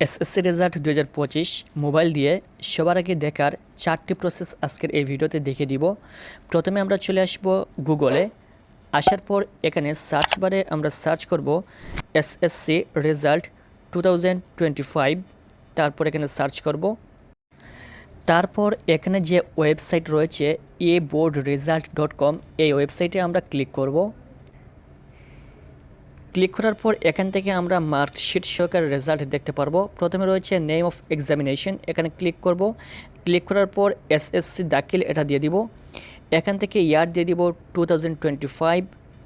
SSC result দু হাজার পঁচিশ মোবাইল দিয়ে সবার আগে দেখার চারটি প্রসেস আজকের এই ভিডিওতে দেখে দিব। প্রথমে আমরা চলে আসব গুগলে আসার পর এখানে সার্চ বারে আমরা সার্চ করব SSC result two thousand twenty five তারপর এখানে সার্চ করব। তারপর এখানে যে ওয়েবসাইট রয়েছে e board result dot com এই ওয়েবসাইটে আমরা ক্লিক করব। ক্লিক করার পর এখান থেকে আমরা মার্কশিট সহকারে রেজাল্ট দেখতে পারব। প্রথমে রয়েছে নেম অফ এক্সামিনেশন, এখানে ক্লিক করব। ক্লিক করার পর এসএসসি দাখিল এটা দিয়ে দিব। এখান থেকে ইয়ার দিয়ে দিব টু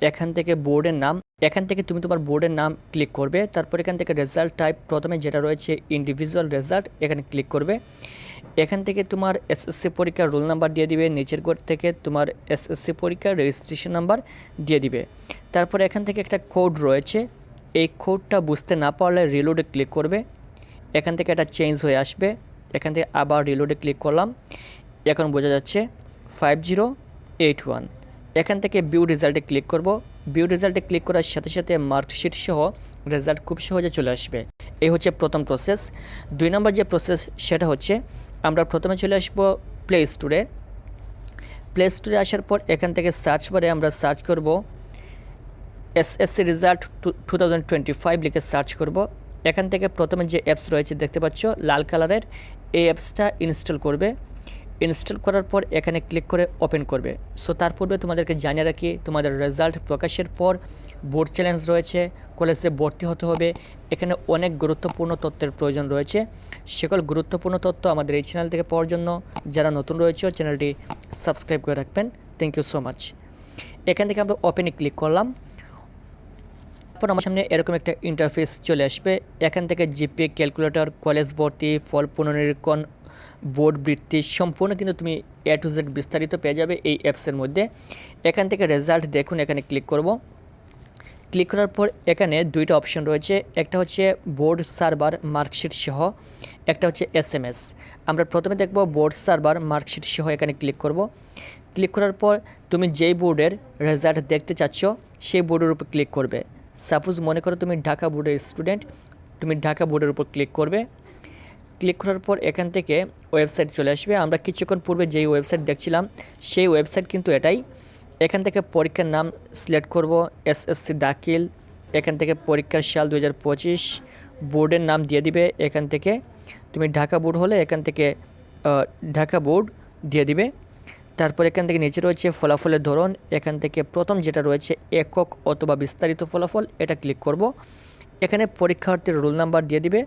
এখান থেকে বোর্ডের নাম। এখান থেকে তুমি তোমার বোর্ডের নাম ক্লিক করবে। তারপর এখান থেকে রেজাল্ট টাইপ প্রথমে যেটা রয়েছে ইন্ডিভিজুয়াল রেজাল্ট, এখানে ক্লিক করবে। এখান থেকে তোমার এসএসসি পরীক্ষার রোল নাম্বার দিয়ে দিবে। নিচের কোড থেকে তোমার এসএসসি পরীক্ষার রেজিস্ট্রেশন নাম্বার দিয়ে দিবে। তারপর এখান থেকে একটা কোড রয়েছে। এই কোডটা বুঝতে না পারলে রিলোডে ক্লিক করবে। এখান থেকে এটা চেঞ্জ হয়ে আসবে। এখান থেকে আবার রিলোডে ক্লিক করলাম। এখন বোঝা যাচ্ছে ফাইভ জিরো এইট ওয়ান এখান থেকে বিউ রেজাল্টে ক্লিক করব। বিউ রেজাল্টে ক্লিক করার সাথে সাথে মার্কশিট সহ রেজাল্ট খুব সহজে চলে আসবে। এই হচ্ছে প্রথম প্রসেস দুই নম্বর যে প্রসেস সেটা হচ্ছে আমরা প্রথমে চলে আসব প্লে স্টোরে প্লে স্টোরে আসার পর এখান থেকে সার্চ বারে আমরা সার্চ করব। SSC result two thousand twenty five লিখে সার্চ করব। এখান থেকে প্রথমে যে অ্যাপস রয়েছে দেখতে পাচ্ছ, লাল কালারের এই অ্যাপসটা ইনস্টল করবে। ইনস্টল করার পর এখানে ক্লিক করে ওপেন করবে। সো তার পূর্বে তোমাদেরকে জানিয়ে রাখি, তোমাদের রেজাল্ট প্রকাশের পর বোর্ড চ্যালেঞ্জ রয়েছে কলেজে ভর্তি হতে হবে। এখানে অনেক গুরুত্বপূর্ণ তথ্যের প্রয়োজন রয়েছে। সকল গুরুত্বপূর্ণ তথ্য আমাদের এই চ্যানেল থেকে পাওয়ার জন্য যারা নতুন রয়েছে চ্যানেলটি সাবস্ক্রাইব করে রাখবেন। থ্যাংক ইউ সো মাচ এখান থেকে আমরা ওপেনে ক্লিক করলাম। তারপর আমার সামনে এরকম একটা ইন্টারফেস চলে আসবে। এখান থেকে জিপে ক্যালকুলেটর কলেজ ভর্তি ফল পুনর্নিরীক্ষণ বোর্ড বৃত্তি সম্পূর্ণ কিন্তু তুমি এ টু জেড বিস্তারিত পেয়ে যাবে এই অ্যাপসের মধ্যে। এখান থেকে রেজাল্ট দেখুন, এখানে ক্লিক করব। ক্লিক করার পর এখানে দুইটা অপশন রয়েছে। একটা হচ্ছে বোর্ড সার্ভার মার্কশিট সহ। একটা হচ্ছে এস এম এস আমরা প্রথমে দেখব বোর্ড সার্ভার মার্কশিট সহ এখানে ক্লিক করব। ক্লিক করার পর তুমি যেই বোর্ডের রেজাল্ট দেখতে চাচ্ছ, সেই বোর্ডের উপর ক্লিক করবে। সাপোজ মনে করো তুমি ঢাকা বোর্ডের স্টুডেন্ট তুমি ঢাকা বোর্ডের উপর ক্লিক করবে। ক্লিক করার পর এখান থেকে ওয়েবসাইট চলে আসবে। আমরা কিছুক্ষণ পূর্বে যেই ওয়েবসাইট দেখছিলাম, সেই ওয়েবসাইট কিন্তু এটাই। এখান থেকে পরীক্ষার নাম সিলেক্ট করব এসএসসি দাখিল। এখান থেকে পরীক্ষার সাল দু হাজার পঁচিশ, বোর্ডের নাম দিয়ে দিবে। এখান থেকে তুমি ঢাকা বোর্ড হলে এখান থেকে ঢাকা বোর্ড দিয়ে দিবে। তারপর এখান থেকে নিচে রয়েছে ফলাফলের ধরন। এখান থেকে প্রথম যেটা রয়েছে একক অথবা বিস্তারিত ফলাফল, এটা ক্লিক করব। এখানে পরীক্ষার্থীর রোল নাম্বার দিয়ে দিবে।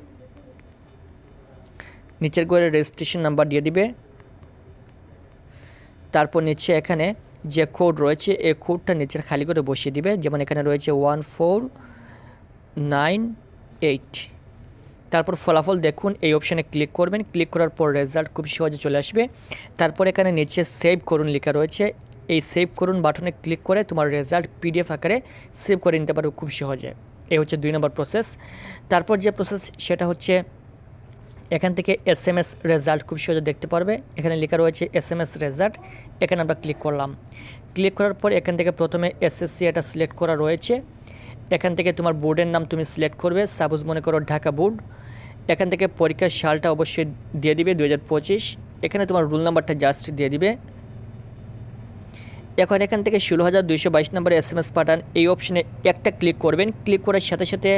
নিচের ঘরে রেজিস্ট্রেশন নাম্বার দিয়ে দিবে। তারপর নিচে এখানে যে কোড রয়েছে, এই কোডটা নিচের খালি করে বসিয়ে দিবে। যেমন এখানে রয়েছে ওয়ান ফোর নাইন এইট তারপর ফলাফল দেখুন, এই অপশানে ক্লিক করবেন। ক্লিক করার পর রেজাল্ট খুব সহজে চলে আসবে। তারপর এখানে নিচে সেভ করুন লেখা রয়েছে। এই সেভ করুন বাটনে ক্লিক করে তোমার রেজাল্ট পিডিএফ আকারে সেভ করে নিতে পারবে খুব সহজে। এই হচ্ছে দুই নম্বর প্রসেস তারপর যে প্রসেস সেটা হচ্ছে এখান থেকে এস এম এস রেজাল্ট খুব সহজে দেখতে পারবে। এখানে লেখা রয়েছে এস এম এস রেজাল্ট এখানে আমরা ক্লিক করলাম। ক্লিক করার পর এখান থেকে প্রথমে এসএসসি এটা সিলেক্ট করা রয়েছে। এখান থেকে তোমার বোর্ডের নাম তুমি সিলেক্ট করবে সাপোজ মনে করো ঢাকা বোর্ড। এখান থেকে পরীক্ষার সালটা অবশ্যই দিয়ে দিবে দু হাজার পঁচিশ। এখানে তোমার রুল নাম্বারটা জাস্ট দিয়ে দিবে। এখন এখান থেকে ষোলো হাজার দুইশো বাইশ নম্বরে এস এম এস পাঠান এই অপশনে একটা ক্লিক করবেন। ক্লিক করার সাথে সাথে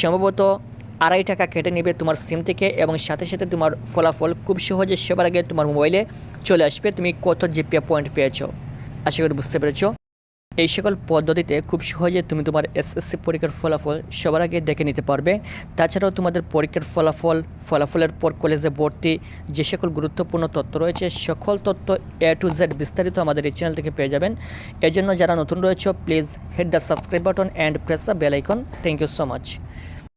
সম্ভবত আড়াই টাকা কেটে নেবে তোমার সিম থেকে এবং সাথে সাথে তোমার ফলাফল খুব সহজে সবার আগে তোমার মোবাইলে চলে আসবে। তুমি কত জিপিএ পয়েন্ট পেয়েছ? আশা করি বুঝতে পেরেছ। এই সকল পদ্ধতিতে খুব সহজে তুমি তোমার এসএসসি পরীক্ষার ফলাফল সবার আগে দেখে নিতে পারবে। তাছাড়াও তোমাদের পরীক্ষার ফলাফল, ফলাফলের পর কলেজে ভর্তি যে সকল গুরুত্বপূর্ণ তথ্য রয়েছে, সকল তথ্য এ টু জেড বিস্তারিত আমাদের এই চ্যানেল থেকে পেয়ে যাবেন। এজন্য যারা নতুন রয়েছে please hit the subscribe button and press the bell icon thank you so much